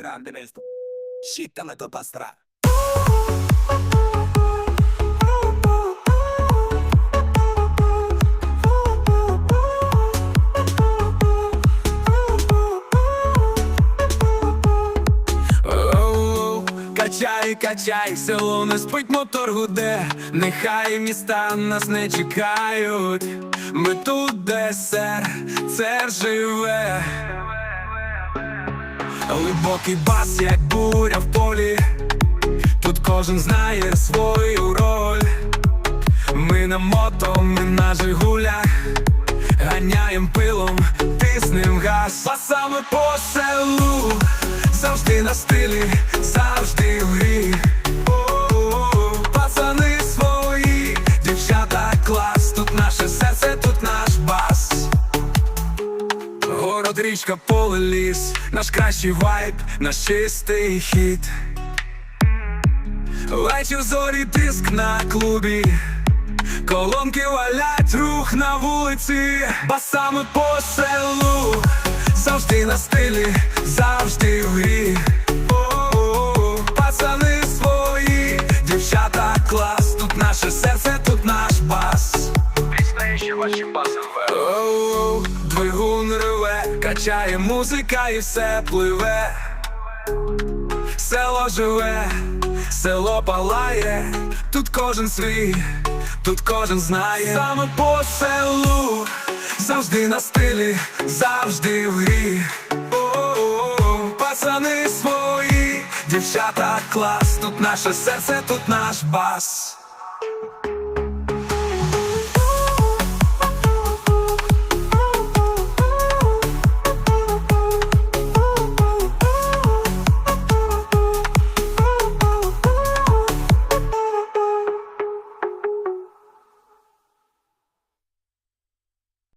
grande mesto. Scittala tua pastra. Качай, качай, село не спить, мотор гуде, нехай міста нас не чекають. Ми тут, де серце живе. Глибокий бас, як буря в полі. Тут кожен знає свою роль. Ми на мото, ми на жигулях, ганяєм пилом, тиснем газ, пасами по селу, завжди на стилі, завжди в грі. Город, річка, поле, ліс, наш кращий вайб, наш чистий хід. Вечір зорі тиск на клубі, колонки валять, рух на вулиці, басами по селу, завжди на стилі, завжди в грі. Качає музика і все пливе. Село живе, село палає, тут кожен свій, тут кожен знає. Саме по селу, завжди на стилі, завжди в грі. Пацани свої, дівчата клас, тут наше серце, тут наш бас.